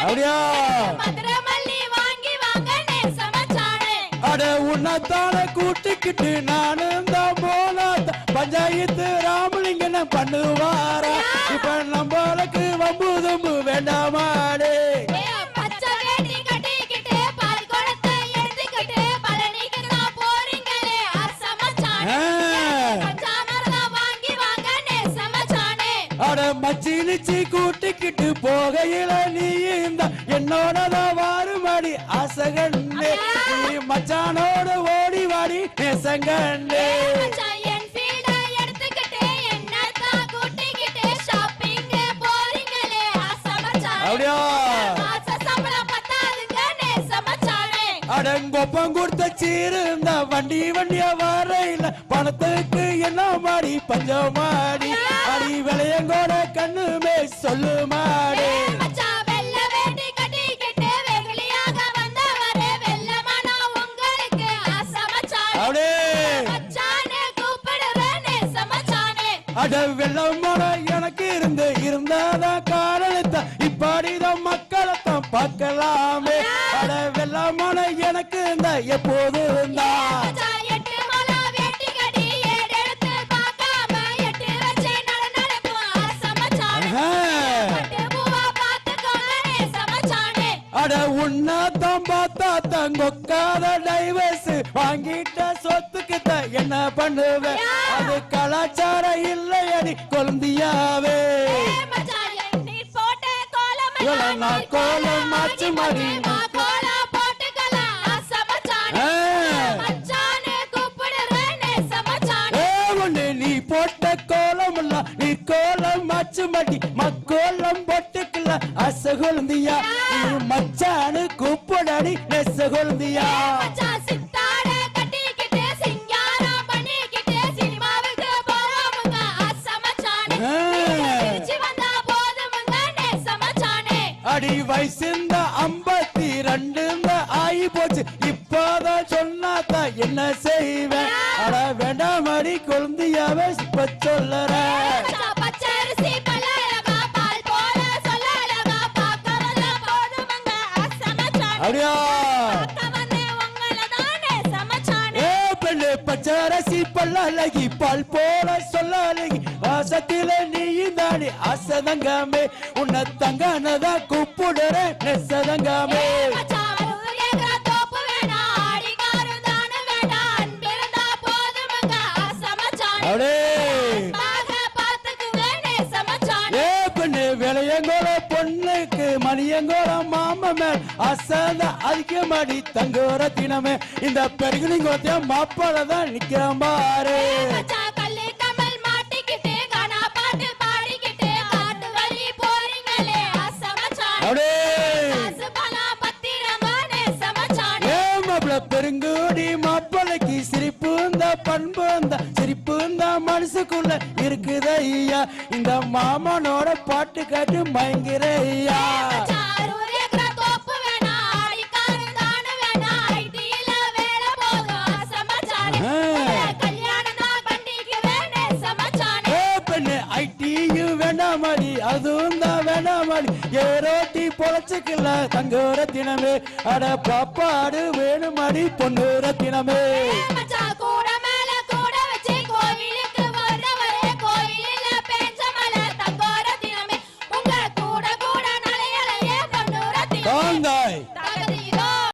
அப்படியா? அட உன்னத்தான கூட்டிக்கிட்டு நானும் தான் போனா பஞ்சாயத்து ராமலிங்கன பண்ணுவாரா? இப்ப நம்மளுக்கு அட மச்சி நிச்சி கூட்டிக்கிட்டு போகையில நீ இந்த என்னோடதான் வாருமாடி ஆசகண்ணே நீ மச்சானோட ஓடி வாடி நேசங்கண்ணே. அப்படியா? அடங்கொப்பம் கொடுத்த சீரு இந்த வண்டி வண்டியா வரையில பணத்துக்கு என்ன மாடி பஞ்சம் கூப்பிடுவேன் நேசமச்சானே அட வெள்ளமான எனக்கு இருந்து இருந்தாதான் காரணத்தை இப்பாடிதான் மக்களைத்தான் பார்க்கலாமே. அட. வெள்ளமான எனக்கு இந்த எப்போது இருந்தா? அட உன்னாத்தான் பார்த்தா தங்கொக்காத டைவர்ஸ் வாங்கிட்ட சொத்துக்கு தான் என்ன பண்ணுவேன் அது கலாச்சாரம் இல்லையடி கொழுந்தியாவே போட்ட நான் கோலம் மாச்சு ஒண்ணு நீ போட்ட கோலம் நீ கோலம் மாச்சு மாட்டி மக்கோலம் போட்டுக்கல அசகுலந்தியா நீ மச்சானு கூப்பிடடி போதுமுங்க நேசமச்சானே. அடி வயசுந்த ஐம்பத்தி ரெண்டு ஆகி போச்சு இப்போதான் சொன்னாதான் என்ன செய்வேன்? அட வேண்டாம் அடி குழந்தையாவே இப்ப சொல்லுறேன். அப்படியா? பச்சரசி பல்லழகி பால் போல சொல்ல அழகி வாசத்தில நீ தாடி அசதங்காமே. உன்னை தங்கானதா கூப்பிடுறேன் நெசதங்காமே. அசந்த அதிக மாடி தங்கோர தினமே இந்த பெருகுனிங்கோத்திய மாப்பால தான் நிக்கிற பாரு. பெருங்குடி மாப்பிளைக்கு சிரிப்பு இந்த பண்பு இந்த சிரிப்பு இந்த மனசுக்குள்ள இருக்குது ஐயா. இந்த மாமனோட பாட்டு கேட்டு மயங்கிற ஐயா. வேணாமடி அதுவும் தான் வேணாமடி. ஏரோட்டி பொழைச்சிக்கல தங்கோர தினமே. அட பாப்பாடு வேணுமடி பொண்ணுற தினமே.